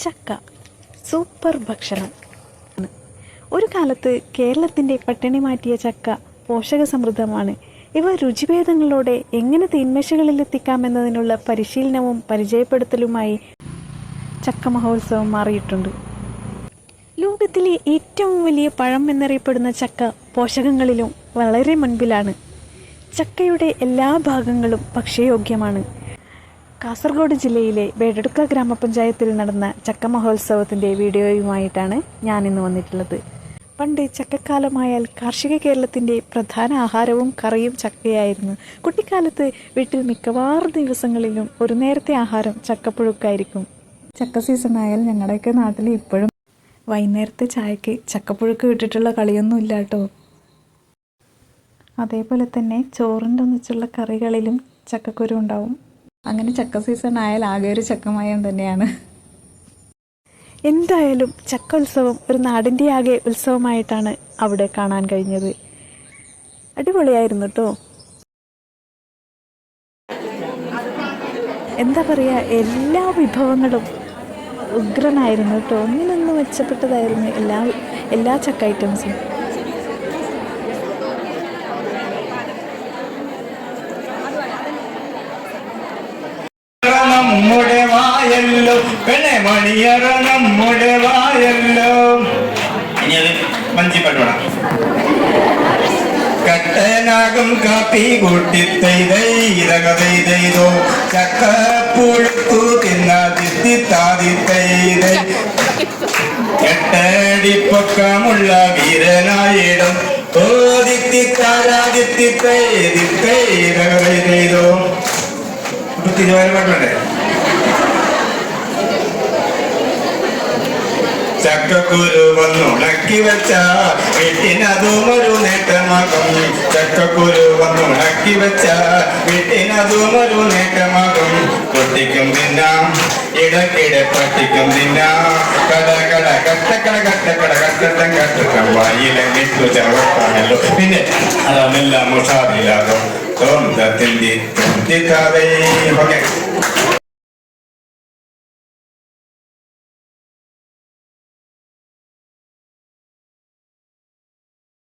ചക്ക. സൂപ്പർ ഭക്ഷണം. ഒരു കാലത്ത് കേരളത്തിന്റെ പട്ടിണി മാറ്റിയ ചക്ക പോഷക സമൃദ്ധമാണ് ഇവ രുചിഭേദങ്ങളോടെ എങ്ങനെ തീന്മേശകളിലെത്തിക്കാമെന്നതിനുള്ള പരിശീലനവും പരിചയപ്പെടുത്തലുമായി ചക്ക മഹോത്സവം മാറിയിട്ടുണ്ട്. ലോകത്തിലെ ഏറ്റവും വലിയ പഴം എന്നറിയപ്പെടുന്ന ചക്ക പോഷകങ്ങളിലും വളരെ മുൻപിലാണ്. ചക്കയുടെ എല്ലാ ഭാഗങ്ങളും ഭക്ഷ്യയോഗ്യമാണ്. കാസർഗോഡ് ജില്ലയിലെ ബേഡടുക്ക ഗ്രാമപഞ്ചായത്തിൽ നടന്ന ചക്ക മഹോത്സവത്തിന്റെ വീഡിയോയുമായിട്ടാണ് ഞാൻ ഇന്ന് വന്നിട്ടുള്ളത്. പണ്ട് ചക്കക്കാലമായാൽ കാർഷിക കേരളത്തിന്റെ പ്രധാന ആഹാരവും കറിയും ചക്കയായിരുന്നു. കുട്ടിക്കാലത്ത് വീട്ടിൽ മിക്കവാറും ദിവസങ്ങളിലും ഒരു നേരത്തെ ആഹാരം ചക്കപ്പുഴുക്കായിരിക്കും. ചക്ക സീസണായാൽ ഞങ്ങളുടെയൊക്കെ നാട്ടിൽ ഇപ്പോഴും വൈകുന്നേരത്തെ ചായക്ക് ചക്കപ്പുഴുക്ക് വിട്ടിട്ടുള്ള കളിയൊന്നും ഇല്ല കേട്ടോ. അതേപോലെ തന്നെ ചോറിന്റെ ഒന്നിച്ചുള്ള കറികളിലും ചക്കക്കുരു ഉണ്ടാവും. അങ്ങനെ ചക്ക സീസൺ ആയാൽ ആകെ ഒരു ചക്കമയം തന്നെയാണ്. എന്തായാലും ചക്ക ഉത്സവം ഒരു നാടിന്റെ ആകെ ഉത്സവമായിട്ടാണ് അവിടെ കാണാൻ കഴിഞ്ഞത്. അടിപൊളിയായിരുന്നു കേട്ടോ എന്താ പറയുക എല്ലാ വിഭവങ്ങളും ഉഗ്രനായിരുന്നു കേട്ടോ ഒന്നിനൊന്ന് മെച്ചപ്പെട്ടതായിരുന്നു എല്ലാ എല്ലാ ചക്ക ഐറ്റംസും നമ്മുടെ വായല്ലോ. പെണ്ണെ മണിയറ നമ്മുടെ വായല്ലോ. ഇനി അത് മഞ്ചിപ്പാട്ട് കട്ടനാകും കാപ്പി കൂട്ടി തൈതൈതോ ചക്കപ്പുഴുത്തു തിന്നാതിത്തി താതി തെയ്തൈ. വീരനായിടം. ഓതിത്തി താരാതിത്തി തൈതി തെയ്തി തെയ്തോ തിരുവാതിരപ്പാട്ടുണ്ട് ചക്കക്കുരു വന്നുണക്കി വെച്ച വീട്ടിനതും ഒരു നേട്ടമാകും. ചക്കക്കുരു വന്നുണക്കി വെച്ച വീട്ടിനതും ഒരു നേട്ടമാകും. പൊട്ടിക്കും തിന്നാം ഇടക്കിടെ പട്ടിക്കും തിന്നാം. കട കട കട്ടക്കട കട്ടക്കട കട്ടം കട്ടക്കം വായിലെ വിട്ടു ചവപ്പാണല്ലോ പിന്നെ അതാണെല്ലാം മുഷാദിലാകും തോന്നത്തിന്റെ ഓക്കെ.